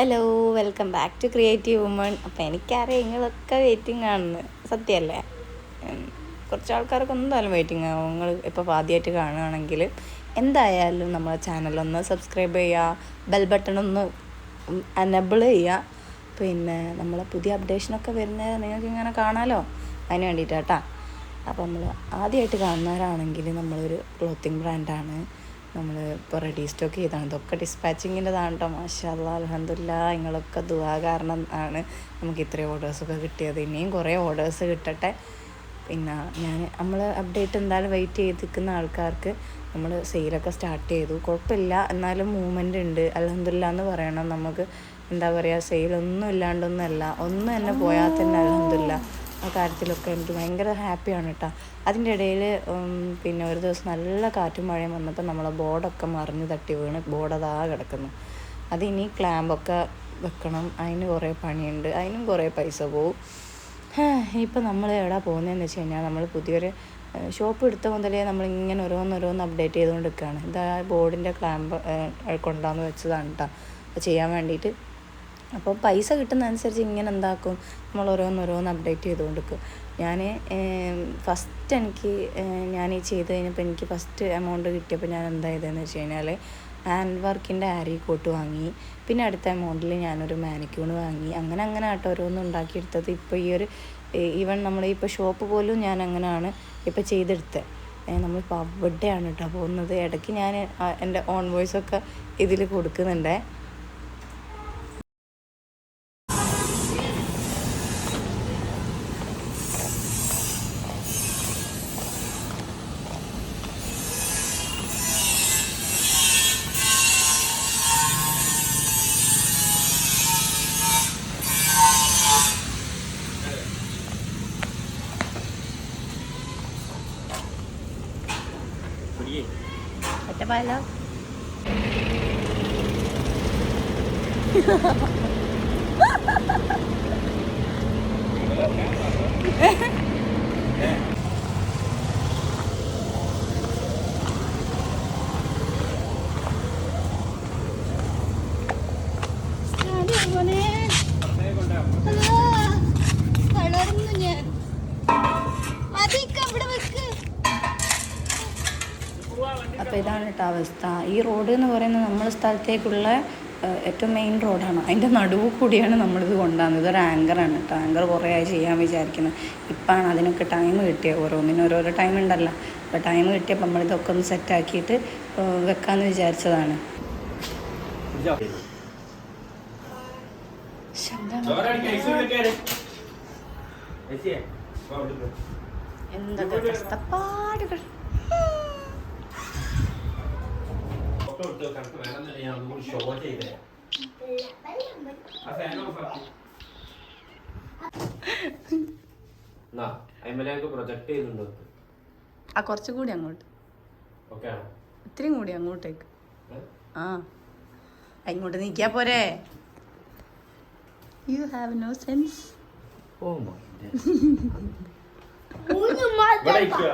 Hello welcome back to creative woman അപ്പോൾ എനിക്കറിയാം നിങ്ങളൊക്കെ വെയിറ്റിംഗ് ആണെന്ന്. സത്യമല്ലേ? കുറച്ച് ആൾക്കാർക്ക് എന്തായാലും വെയിറ്റിംഗ് ആവും. നിങ്ങൾ ഇപ്പോൾ ആദ്യമായിട്ട് കാണുകയാണെങ്കിൽ എന്തായാലും നമ്മളെ ചാനലൊന്ന് സബ്സ്ക്രൈബ് ചെയ്യുക ബെൽ ബട്ടൺ ഒന്ന് അനബിൾ ചെയ്യുക പിന്നെ നമ്മളെ പുതിയ അപ്ഡേഷനൊക്കെ വരുന്നത് നിങ്ങൾക്ക് ഇങ്ങനെ കാണാമല്ലോ അതിന് വേണ്ടിയിട്ടാട്ടാ അപ്പോൾ നമ്മൾ ആദ്യമായിട്ട് കാണുന്നവരാണെങ്കിൽ നമ്മളൊരു ക്ലോത്തിങ് ബ്രാൻഡാണ് നമ്മൾ ഇപ്പോൾ റെഡി സ്റ്റോക്ക് ചെയ്താണ്. ഇതൊക്കെ ഡിസ്പാച്ചിങ്ങിന്റെതാണ് കേട്ടോ മാഷല്ല അലഹമില്ല നിങ്ങളൊക്കെ ദുവാ കാരണം ആണ് നമുക്ക് ഇത്രയും ഓർഡേഴ്സൊക്കെ കിട്ടിയത്. ഇനിയും കുറേ ഓർഡേഴ്സ് കിട്ടട്ടെ. പിന്നെ ഞാൻ നമ്മൾ അപ്ഡേറ്റ് എന്തായാലും വെയിറ്റ് ചെയ്ത് നിൽക്കുന്ന ആൾക്കാർക്ക് നമ്മൾ സെയിലൊക്കെ സ്റ്റാർട്ട് ചെയ്തു. കുഴപ്പമില്ല. എന്നാലും മൂവ്മെന്റ് ഉണ്ട്. അലഹമില്ല എന്ന് പറയണം. നമുക്ക് എന്താ പറയുക സെയിലൊന്നും ഇല്ലാണ്ടൊന്നുമല്ല ഒന്നും തന്നെ പോയാൽ തന്നെ അലഹമില്ല കാര്യത്തിലൊക്കെ എനിക്ക് ഭയങ്കര ഹാപ്പിയാണ് കേട്ടോ. അതിന്റെ ഇടയിൽ പിന്നെ ഒരു ദിവസം നല്ല കാറ്റും മഴയും വന്നപ്പോൾ നമ്മളെ ബോർഡൊക്കെ മറിഞ്ഞ് തട്ടി വീണ് ബോർഡ് അതാ കിടക്കുന്നു. അതിനി ക്ലാമ്പൊക്കെ വെക്കണം. അതിന് കുറേ പണിയുണ്ട്. അതിനും കുറേ പൈസ പോവും. ഇപ്പം നമ്മൾ എവിടെ പോകുന്നതെന്ന് വെച്ച് കഴിഞ്ഞാൽ നമ്മൾ പുതിയൊരു ഷോപ്പ് എടുത്ത മുതലേ നമ്മളിങ്ങനെ ഓരോന്നോരോന്ന് അപ്ഡേറ്റ് ചെയ്തുകൊണ്ടിരിക്കുകയാണ് ഇതാ ബോർഡിന്റെ ക്ലാമ്പ് കൊണ്ടാന്ന് വെച്ചതാണ് കേട്ടോ. ചെയ്യാൻ വേണ്ടിയിട്ട് അപ്പോൾ പൈസ കിട്ടുന്ന അനുസരിച്ച് ഇങ്ങനെ എന്താക്കും നമ്മൾ ഓരോന്നോരോന്ന് അപ്ഡേറ്റ് ചെയ്തുകൊണ്ടിരിക്കും ഞാൻ ഫസ്റ്റ് എനിക്ക് ഞാൻ ഈ ചെയ്ത് കഴിഞ്ഞപ്പോൾ എനിക്ക് ഫസ്റ്റ് എമൗണ്ട് കിട്ടിയപ്പോൾ ഞാൻ എന്താ ചെയ്തതെന്ന് വെച്ച് കഴിഞ്ഞാൽ ഹാൻഡ് വർക്കിന്റെ ആരി കോട്ട് വാങ്ങി. പിന്നെ അടുത്ത എമൗണ്ടിൽ ഞാനൊരു മാനിക്യൂൺ വാങ്ങി. അങ്ങനെ അങ്ങനെ ആട്ടോ ഓരോന്നും ഉണ്ടാക്കിയെടുത്തത്. ഇപ്പോൾ ഈ ഒരു ഈവൻ നമ്മൾ ഇപ്പോൾ ഷോപ്പ് പോലും ഞാൻ അങ്ങനെയാണ് ഇപ്പോൾ ചെയ്തെടുത്തത് നമ്മളിപ്പോൾ അവിടെയാണ് കേട്ടോ പോകുന്നത്. ഇടയ്ക്ക് ഞാൻ എന്റെ ഓൺ വോയിസ് ഒക്കെ ഇതിൽ കൊടുക്കുന്നുണ്ടേ. sendiri. Kata bala. അപ്പോൾ ഇതാണ് കേട്ടോ അവസ്ഥ. ഈ റോഡ് എന്ന് പറയുന്നത് നമ്മുടെ സ്ഥലത്തേക്കുള്ള ഏറ്റവും മെയിൻ റോഡാണ് അതിന്റെ നടുവ് കൂടിയാണ് നമ്മളിത് കൊണ്ടുവന്നത്. ഇതൊരു ആങ്കറാണ് കേട്ടോ. ആങ്കർ കുറേ ആയി ചെയ്യാൻ വിചാരിക്കുന്നത് ഇപ്പോഴാണ് അതിനൊക്കെ ടൈം കിട്ടിയത് ഓരോന്നിന്. ഓരോരോ ടൈം ഉണ്ടല്ലോ. അപ്പോൾ ടൈം കിട്ടിയപ്പോൾ നമ്മളിതൊക്കെ ഒന്ന് സെറ്റാക്കിയിട്ട് വെക്കാമെന്ന് വിചാരിച്ചതാണ്. എന്താ എന്തൊക്കെ കഷ്ടപ്പാടുകൾ. അയിമലേക്ക് പ്രൊജക്ട് ചെയ്തിട്ടുണ്ടോ ആ കുറച്ചും കൂടി അങ്ങോട്ട്. ഓക്കെ ഇത്രയും കൂടി അങ്ങോട്ടേക്ക്? ആ ഇങ്ങോട്ട് നീക്കിയാ പോരെ. You have no sense oh my God ഇവിടെ ഇരിക്കുക.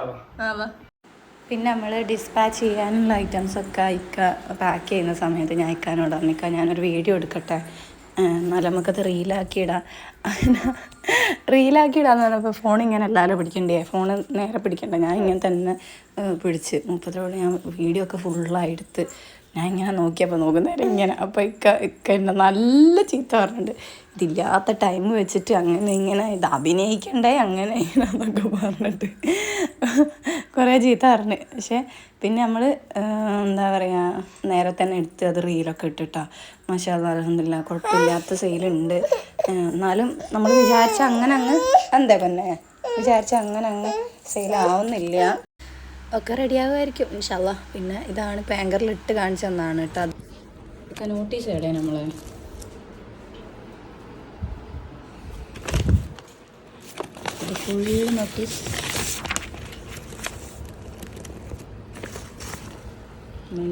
പിന്നെ നമ്മൾ ഡിസ്പാച്ച് ചെയ്യാനുള്ള ഐറ്റംസ് ഒക്കെ ഇക്ക പാക്ക് ചെയ്യുന്ന സമയത്ത് ഞാൻ ഇക്കാനോട് പറഞ്ഞിക്കാം ഞാനൊരു വീഡിയോ എടുക്കട്ടെ. എന്നാലും നമുക്കത് റീലാക്കി ഇടാം. റീലാക്കി ഇടാന്ന് പറഞ്ഞപ്പോൾ ഫോൺ ഇങ്ങനെ എല്ലാവരും പിടിക്കണ്ടേ? ഫോൺ നേരെ പിടിക്കണ്ട. ഞാൻ ഇങ്ങനെ തന്നെ പിടിച്ച്. മുപ്പത്തിലോട് ഞാൻ വീഡിയോ ഒക്കെ ഫുള്ളായി എടുത്ത് ഞാൻ ഇങ്ങനെ നോക്കിയപ്പോൾ നോക്കുന്നേരം ഇങ്ങനെ അപ്പോൾ ഇക്ക ഇക്ക നല്ല ചീത്ത പറഞ്ഞിട്ടുണ്ട്. ഇതില്ലാത്ത ടൈം വെച്ചിട്ട് അങ്ങനെ ഇങ്ങനെ ഇത് അഭിനയിക്കണ്ടേ അങ്ങനെ ഇങ്ങനെ എന്നൊക്കെ പറഞ്ഞിട്ട്. കുറേ ചീത്ത പറഞ്ഞു. പക്ഷേ പിന്നെ നമ്മൾ എന്താ പറയുക നേരെ തന്നെ എടുത്ത് അത് റീലൊക്കെ ഇട്ടിട്ടാ. മാഷാ അലഹമില്ല കുഴപ്പമില്ലാത്ത സെയിലുണ്ട് എന്നാലും നമ്മൾ വിചാരിച്ച അങ്ങനെ അങ്ങ് എന്താ പിന്നെ? വിചാരിച്ച അങ്ങനെ അങ്ങ് സെയിലാവുന്നില്ല ഒക്കെ റെഡിയാകുമായിരിക്കും ഇൻഷല്ല പിന്നെ ഇതാണ് പാങ്കറിൽ ഇട്ട് കാണിച്ചു തന്നാണ് കേട്ടോ. അത് ഒക്കെ നോട്ടീസ് എവിടെ നമ്മൾ ഇത് ഫുൾ നോട്ടീസ്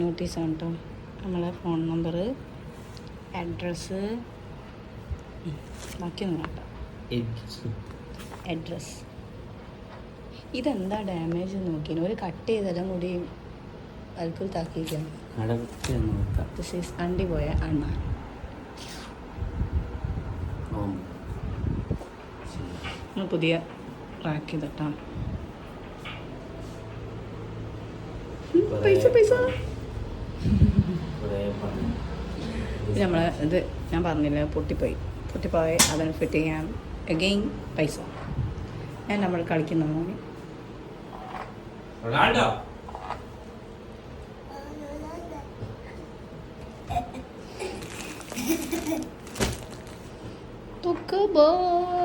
നോട്ടീസാണ് കേട്ടോ നമ്മളെ ഫോൺ നമ്പർ അഡ്രസ്സ് ബാക്കിയൊന്നും വേണ്ട. അഡ്രസ്സ് ഇതെന്താ ഡാമേജ് നോക്കിയാണ് ഒരു കട്ട് ചെയ്തെല്ലാം കൂടി അൽക്കുൽ താക്കിയിരിക്കുകയാണ് അണ്ടി പോയ അണ്ണ. പുതിയ ട്രാക്ക് തട്ടാം പൈസ പൈസ. നമ്മളെ ഇത് ഞാൻ പറഞ്ഞില്ല പൊട്ടിപ്പോയി. പൊട്ടിപ്പോയി അതിന് ഫിറ്റ് ചെയ്യാൻ അഗെയിൻ പൈസ. ഞാൻ നമ്മൾ കളിക്കുന്ന മോനെ. رونالدو توكبا